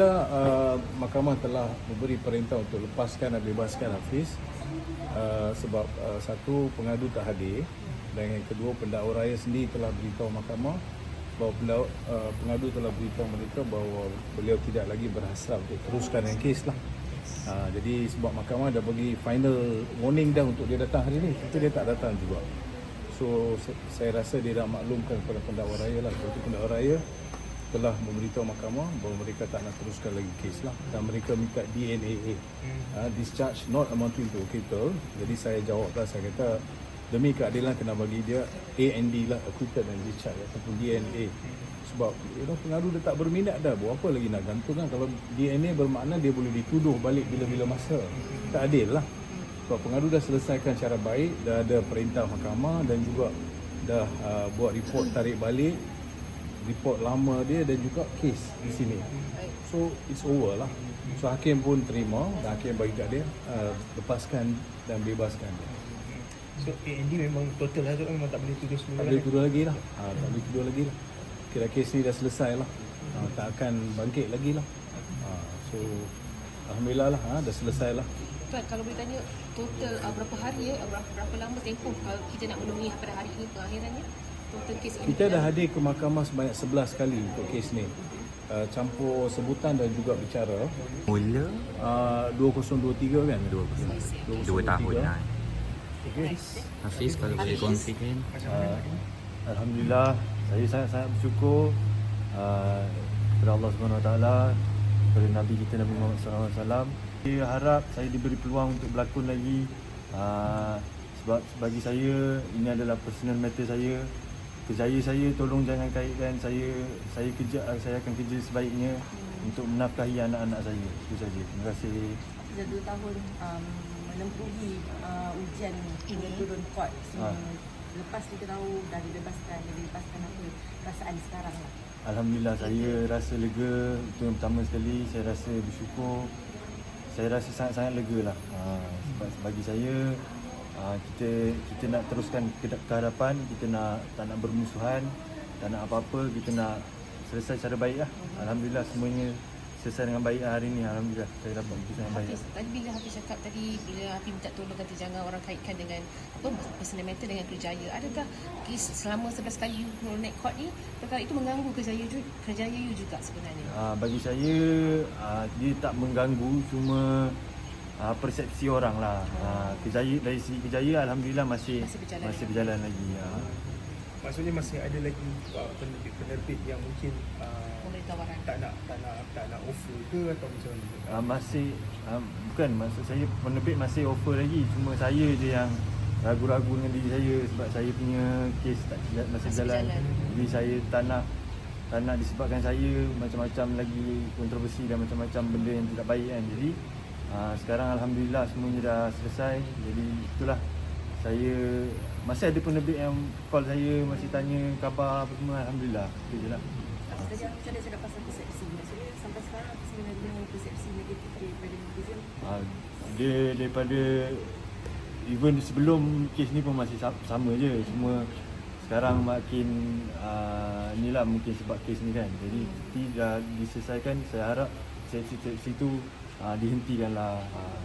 Alhamdulillah uh, mahkamah telah memberi perintah untuk lepaskan dan bebaskan Hafiz uh, sebab uh, satu pengadu tak hadir dan yang kedua pendakwa raya sendiri telah beritahu mahkamah bahawa pendakwa, uh, pengadu telah beritahu mereka bahawa beliau tidak lagi berhasrat untuk teruskan yang kes lah. Uh, jadi sebab mahkamah dah bagi final warning dah untuk dia datang hari ni tapi dia tak datang juga. So saya rasa dia dah maklumkan kepada pendakwa raya lah Sebab pendakwa raya telah memberitahu mahkamah bahawa mereka tak nak teruskan lagi kes lah. Dan mereka minta DNA uh, discharge not amounting to acquittal jadi saya jawab lah saya kata demi keadilan kena bagi dia AND lah acquitted dan discharge ataupun DNA sebab you know, pengadu dia tak berminat dah. Buat apa lagi nak gantung kan kalau DNA bermakna dia boleh dituduh balik bila-bila masa. Tak adil lah. Sebab pengadu dah selesaikan secara baik dah ada perintah mahkamah dan juga dah uh, buat report tarik balik report lama dia dan juga kes di sini. So it's over lah. So hakim pun terima dan hakim bagi kat dia uh, lepaskan dan bebaskan dia. So AND memang total lah tu kan memang tak boleh tuduh semua tak boleh tuduh lagi lah. Ha, tak boleh tuduh lagi lah. Kira kes ni dah selesai lah. Ha, tak akan bangkit lagi lah. Ha, so Alhamdulillah lah ha, dah selesai lah. Tuan, kalau boleh tanya total uh, berapa hari ya, berapa, berapa lama tempoh kalau kita nak menemui pada hari ini pengakhirannya? Total kes ini. Kita dah hadir ke mahkamah sebanyak 11 kali untuk kes ni. Uh, campur sebutan dan juga bicara. Mula Uh, 2023 kan? dua, dua tahun lah. Okay. Hafiz kalau boleh kongsikan Uh, Alhamdulillah saya sangat-sangat bersyukur uh, kepada Allah Taala kepada Nabi kita Nabi Muhammad Sallallahu Alaihi Wasallam. Saya harap saya diberi peluang untuk berlakon lagi uh, sebab bagi saya ini adalah personal matter saya. Kerjaya saya tolong jangan kaitkan saya saya kerja saya akan kerja sebaiknya untuk menafkahi anak-anak saya. Itu saja. Terima kasih. Dah dua tahun um, menempuhi uh, ujian ini turun court semua. Ha. Lepas kita tahu dah dibebaskan, dah dibebaskan apa perasaan sekarang lah. Alhamdulillah saya rasa lega Itu yang pertama sekali Saya rasa bersyukur Saya rasa sangat-sangat lega lah ha, Sebab bagi saya ha, Kita kita nak teruskan ke, ke hadapan Kita nak tak nak bermusuhan Tak nak apa-apa Kita nak selesai secara baik lah Alhamdulillah semuanya selesai dengan baik hari ni Alhamdulillah saya dapat begitu dengan baik Hafiz, tadi bila Hafiz cakap tadi bila Hafiz minta tolong kata jangan orang kaitkan dengan apa personal matter dengan kerjaya. Adakah kes selama 11 kali you naik court ni perkara itu mengganggu kerjaya you, kerjaya you juga sebenarnya? Ah, bagi saya ah, dia tak mengganggu cuma ah, persepsi orang lah. Ah, kejaya dari segi kejaya alhamdulillah masih Masih berjalan masih lagi. berjalan lagi. Ah. Maksudnya masih ada lagi uh, penerbit-penerbit yang mungkin uh, tawaran. tak nak tak nak tak nak offer ke atau macam mana? Ah, masih ah, bukan maksud saya penerbit masih offer lagi cuma saya je yang ragu-ragu dengan diri saya sebab saya punya kes tak masih, Masih jalan. berjalan. Jadi saya tak nak tak nak disebabkan saya macam-macam lagi kontroversi dan macam-macam benda yang tidak baik kan. Jadi ah, sekarang alhamdulillah semuanya dah selesai. Jadi itulah saya masih ada penerbit yang call saya masih tanya khabar apa semua alhamdulillah. Itu je lah. Tadi aku cakap cakap pasal persepsi. Maksudnya sampai sekarang apa sebenarnya persepsi negatif daripada netizen? Ah, dia daripada even sebelum kes ni pun masih sa- sama je cuma sekarang makin uh, inilah mungkin sebab kes ni kan jadi uh, dah diselesaikan saya harap persepsi-persepsi tu uh, dihentikanlah uh.